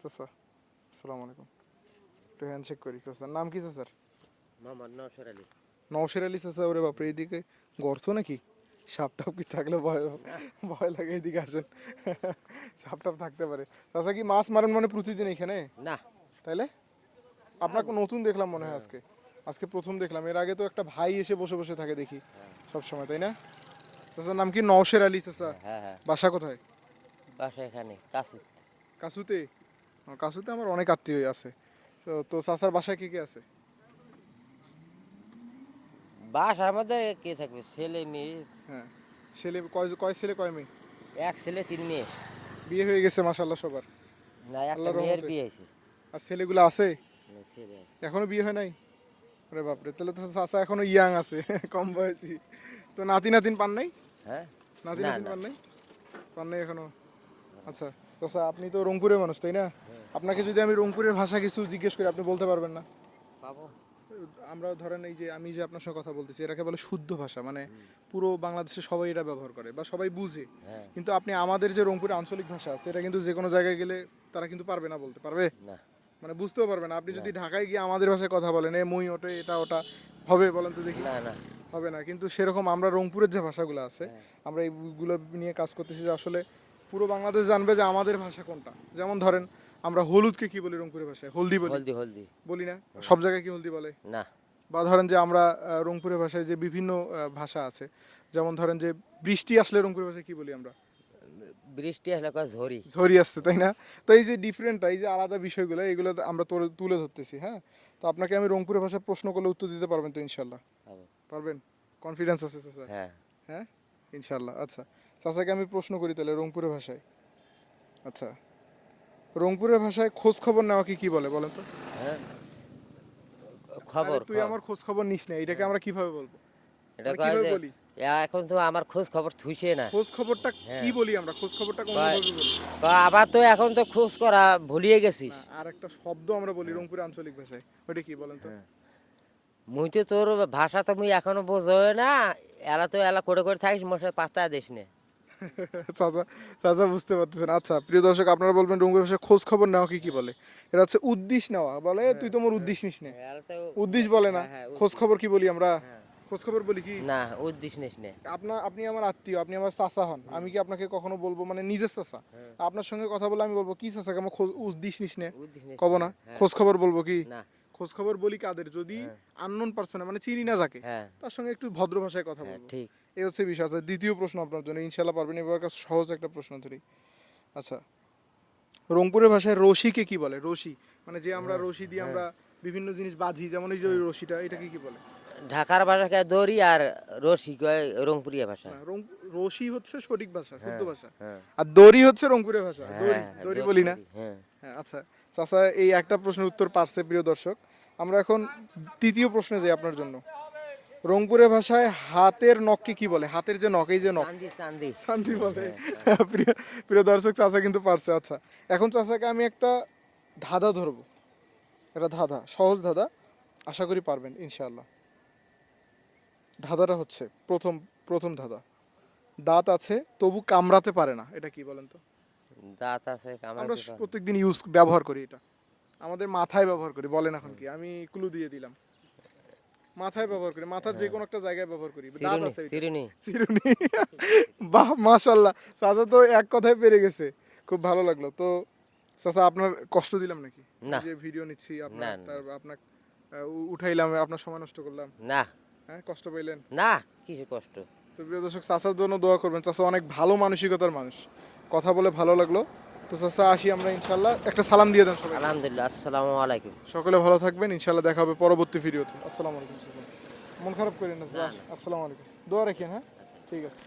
চাচা আসসালামু আলাইকুম। একটু হ্যান্ডশেক করি চাচার নাম কি চাচার মোহাম্মদ নওশর আলী। নওশের আলী চাচা ওরে বাপরে এইদিকে গর্ত নাকি? সাপ টাপ কি থাকলে ভয় ভয় লাগে এইদিকে আসেন। সাপ টাপ থাকতে পারে। চাচা কি মাছ মারেন মানে প্রতিদিন এখানে না। তাইলে? আপনাকে নতুন দেখলাম মনে হয় আজকে। আজকে প্রথম দেখলাম। এর আগে তো একটা ভাই এসে বসে বসে থাকে দেখি সব সময় তাই না? চাচার নাম কি? নওশের আলী চাচা হ্যাঁ হ্যাঁ। বাসা কোথায়? বাসা এখানে কাসুত। কাসুতে? কাসুতে আমার অনেক আত্মীয় আছে। তো তো চাচার বাসায় কি কি আছে? বাসার মধ্যে কে থাকবে? ছেলে মেয়ে। হ্যাঁ ছেলে কয় কয় ছেলে কয় মেয়ে? এক ছেলে তিন মেয়ে। বিয়ে হয়ে গেছে মাসাল্লাহ সবার। না একটা মেয়ের বিয়ে হয়েছে। আর ছেলেগুলো আছে? এখনও বিয়ে হয় নাই? আরে বাপরে তাহলে তো চাচা এখনও ইয়াং আছে কম বয়সী। তো নাতি নাতিন পান নাই? হ্যাঁ? নাতি নাতিন পান নাই? পান নাই এখনও? আচ্ছা চাচা আপনি তো রংপুরের মানুষ তাই না? আপনাকে যদি আমি রংপুরের ভাষা কিছু জিজ্ঞেস করি আপনি বলতে পারবেন না? পাবো। আমরা ধরেন এই যে আমি যে আপনার সঙ্গে কথা বলতেছি এটাকে বলে শুদ্ধ ভাষা মানে পুরো বাংলাদেশে সবাই এটা ব্যবহার করে বা সবাই বুঝে। হ্যাঁ। কিন্তু আপনি আমাদের যে রংপুরে আঞ্চলিক ভাষা আছে এটা কিন্তু যে কোনো জায়গায় গেলে তারা কিন্তু পারবে না বলতে পারবে? না। মানে বুঝতেও পারবে না। আপনি যদি ঢাকায় গিয়ে আমাদের ভাষায় কথা বলেন এ মুই ওটে এটা ওটা হবে বলেন তো দেখি? না না। হবে না। কিন্তু সেরকম আমরা রংপুরের যে ভাষাগুলো আছে আমরা এইগুলো নিয়ে কাজ করতেছি যে আসলে পুরো বাংলাদেশ জানবে যে আমাদের ভাষা কোনটা। যেমন ধরেন আমরা হলুদকে কি বলি রংপুরের ভাষায়? হলদি বলি। হলদি হলদি। বলি না? সব জায়গায় কি হলদি বলে? না। বা ধরেন যে আমরা রংপুরের ভাষায় যে বিভিন্ন ভাষা আছে যেমন ধরেন যে বৃষ্টি আসলে রংপুরের ভাষায় কি বলি আমরা? বৃষ্টি আসলে কয় ঝরি ঝরি আসছে তাই না? তো এই যে ডিফারেন্টটা এই যে আলাদা বিষয়গুলো এগুলো আমরা তোলে- তুলে ধরতেছি হ্যাঁ? তো আপনাকে আমি রংপুরের ভাষায় প্রশ্ন করলে উত্তর দিতে পারবেন তো ইনশাল্লাহ। পারবেন? কনফিডেন্স আছে চাচা হ্যাঁ। হ্যাঁ? ইনশাল্লাহ আচ্ছা। চাচাকে আমি প্রশ্ন করি তাহলে রংপুরের ভাষায়। আচ্ছা রংপুরের ভাষায় খোঁজ খবর নেওয়া কি কি বলে বলেন তো? হ্যাঁ। খবর তুই আমার খোঁজ খবর নিস না এটাকে আমরা কীভাবে বলব? এটা কীভাবে বলি? এখন তো আমার খোঁজ খবর থুইছে না। খোঁজ খবরটা হ্যাঁ। কি বলি আমরা? খোঁজ খবরটা কোন আবার তো এখন তো খোঁজ করা ভুলিয়ে গেছিস। আর একটা শব্দ আমরা বলি রংপুরে আঞ্চলিক ভাষায়। ওটা কি বলেন তো? হ্যাঁ। মুই তো তোর ভাষা তো মুই এখনও বোঝোই না এলা তো এলা করে করে থাকিস মশাই পাত্তা দিস নে। চাচা চাচা বুঝতে পারতেছেন। আচ্ছা প্রিয় দর্শক আপনারা বলবেন ভাষায় খোঁজ খবর নেওয়া কি কি বলে? এটা হচ্ছে উদ্দিশ নেওয়া বলে তুই তোমার উদ্দিশ নিস নে। বলে না। হ্যাঁ, হ্যাঁ, খোঁজ খবর কি বলি আমরা? হ্যাঁ। খোঁজ খবর বলি কি? না নিস নে। আপনার আপনি আমার আত্মীয় আপনি আমার চাচা হন আমি কি আপনাকে কখনো বলব? মানে নিজের চাচা। আপনার সঙ্গে কথা বলে আমি বলব কি চাচা আমার খোঁজ উদ্দিশ নিস নে? কব না। হ্যাঁ। খোঁজ খবর বলব কি? না। খোঁজ খবর বলি কাদের? যদি আননোন পার্সনে মানে চিনি না যাকে হ্যাঁ। তার সঙ্গে একটু ভদ্র ভাষায় কথা হ্যাঁ বলব। ঠিক। এই হচ্ছে বিষয়। আচ্ছা দ্বিতীয় প্রশ্ন আপনার জন্য ইনশাল্লাহ পারবেন এবার একটা সহজ একটা প্রশ্ন ধরি। আচ্ছা রংপুরের ভাষায় রশিকে কি বলে? রশি মানে যে আমরা রশি দিয়ে আমরা বিভিন্ন জিনিস বাঁধি যেমন এই যে ওই রশিটা এটাকে কি বলে? ঢাকার ভাষা কে দড়ি আর রশি কয় রংপুরিয়া ভাষা রং- রশি হচ্ছে সঠিক ভাষা শুদ্ধ ভাষা। হ্যাঁ। আর দড়ি হচ্ছে রংপুরের ভাষা হ্যাঁ, দড়ি হ্যাঁ, দড়ি বলি না। হ্যাঁ। হ্যাঁ আচ্ছা চাচা এই একটা প্রশ্নের উত্তর পারছে প্রিয় দর্শক। আমরা এখন তৃতীয় প্রশ্নে যাই আপনার জন্য। রংপুরের ভাষায় হাতের নখকে কি বলে? হাতের যে নখ এই যে নখ। শান্তি বলে। প্রিয় প্রিয় দর্শক চাচা কিন্তু পারছে। আচ্ছা এখন চাচাকে আমি একটা ধাঁধা ধরবো। এটা ধাঁধা সহজ ধাঁধা। আশা করি পারবেন ইনশাআল্লাহ। ধাঁধাটা হচ্ছে প্রথম প্রথম ধাঁধা। দাঁত আছে তবু কামড়াতে পারে না। এটা কি বলেন তো? দাঁত আছে আমরা প্রত্যেকদিন ইউজ ব্যবহার করি এটা। আমাদের মাথায় ব্যবহার করি বলেন এখন কি? আমি ক্লু দিয়ে দিলাম। মাথায় ব্যবহার করি মাথার যে কোনো একটা জায়গায় ব্যবহার করি। দাঁত আছে এটা। চিরুনি চিরুনি বাহ মাশাল্লাহ চাচা তো এক কথায় পেরে গেছে। খুব ভালো লাগল। তো চাচা আপনার কষ্ট দিলাম নাকি? না। যে ভিডিও নিচ্ছি আপনার। তার আপনার উঠাইলাম আপনার সময় নষ্ট করলাম। না। হ্যাঁ কষ্ট পাইলেন? না কিছু কষ্ট? তো প্রিয় দর্শক চাচার জন্য দোয়া করবেন। চাচা অনেক ভালো মানসিকতার মানুষ। কথা বলে ভালো লাগল। তো চাচা আসি আমরা ইনশাল্লাহ। একটা সালাম দিয়ে দেন সবাই আলহামদুলিল্লাহ আসসালামু আলাইকুম। সকলে ভালো থাকবেন ইনশাল্লাহ দেখা হবে পরবর্তী ভিডিওতে। আসসালামু আলাইকুম চাচা। মন খারাপ করেন না। আসসালামু আলাইকুম। দোয়া রাখেন হ্যাঁ? ঠিক আছে।